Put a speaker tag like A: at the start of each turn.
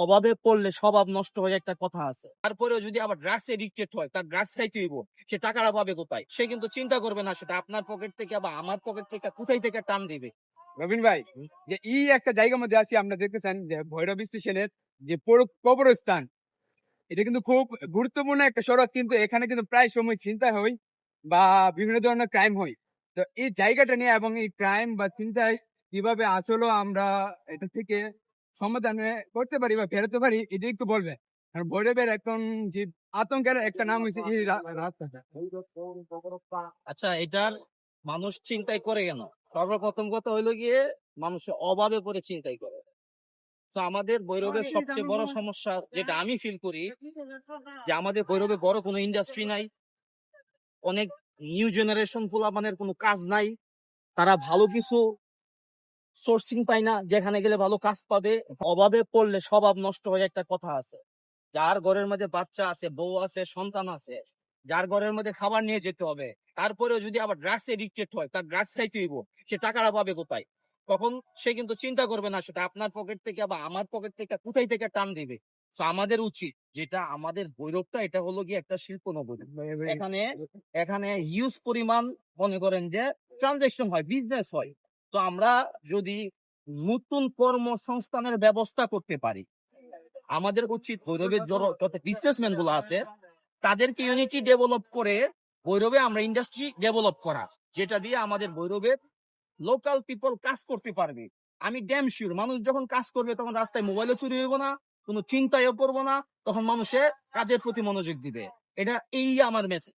A: অভাবে পড়লে স্বভাব নষ্ট হয়ে একটা কথা আছে। তারপরেও যদি আবার ড্রাগস এডিক্টেড হয় তার ড্রাগস খাইতে হইব সে টাকাটা পাবে কোথায়? সে কিন্তু চিন্তা করবে না সেটা আপনার পকেট থেকে বা আমার পকেট থেকে কোথায় থেকে টান দিবে?
B: রবিন ভাই যে এই একটা জায়গার মধ্যে আছি আমরা দেখতেছেন যে ভৈরব স্টেশনের যে কবরস্থান এটা কিন্তু খুব গুরুত্বপূর্ণ একটা সড়ক কিন্তু এখানে কিন্তু প্রায় সময় চিন্তা হয় বা বিভিন্ন ধরনের ক্রাইম হয়। তো এই জায়গাটা নিয়ে এবং এই ক্রাইম বা চিন্তায় কীভাবে আসলে আমরা এটা থেকে সমাধান করতে পারি বা ফেরাতে পারি এটা একটু বলবে। কারণ ভৈরবের এখন যে আতঙ্কের একটা নাম হয়েছে এই রাস্তাটা।
A: আচ্ছা এটার মানুষ চিন্তাই করে কেন? সর্বপ্রথম কথা হইল গিয়ে মানুষের অভাবে পড়ে চিন্তাই করে। তো আমাদের বৈরবের সবচেয়ে বড় সমস্যা যেটা আমি ফিল করি যে আমাদের বৈরবে বড় কোনো ইন্ডাস্ট্রি নাই অনেক নিউ জেনারেশন পোলাপানের কোনো কাজ নাই তারা ভালো কিছু সোর্সিং পায় না যেখানে গেলে ভালো কাজ পাবে অভাবে পড়লে স্বভাব নষ্ট হয়ে একটা কথা আছে। যার ঘরের মধ্যে বাচ্চা আছে বউ আছে সন্তান আছে যার ঘরের মধ্যে খাবার নিয়ে যেতে হবে তারপরেও যদি আবার ড্রাগস এডিক্টেড হয় তার ড্রাগস খাইতে হইব সে টাকাটা পাবে কোথায়? তখন সে কিন্তু চিন্তা করবে না সেটা আপনার পকেট থেকে বা আমার পকেট থেকে কোথায় থেকে টান দিবে? তো আমাদের উচিত যেটা আমাদের বৈরবটা এটা হলো গিয়ে একটা শিল্প নগরী। এখানে এখানে হিউজ পরিমাণ মনে করেন যে ট্রানজেকশন হয় বিজনেস হয়। তো আমরা যদি নতুন কর্মসংস্থানের ব্যবস্থা করতে পারি, আমাদের উচিত ভৈরবের যত- বিজনেসম্যানগুলো আছে, তাদেরকে ইউনিটি ডেভেলপ করে ভৈরবে আমরা ইন্ডাস্ট্রি ডেভেলপ করা, যেটা দিয়ে আমাদের ভৈরবের লোকাল পিপল কাজ করতে পারবে। আমি ড্যাম শিওর মানুষ যখন কাজ করবে তখন রাস্তায় মোবাইলও চুরি হইব না, কোনো চিন্তায়ও করব না, তখন মানুষে কাজের প্রতি মনোযোগ দিবে। এটা এই আমার মেসেজ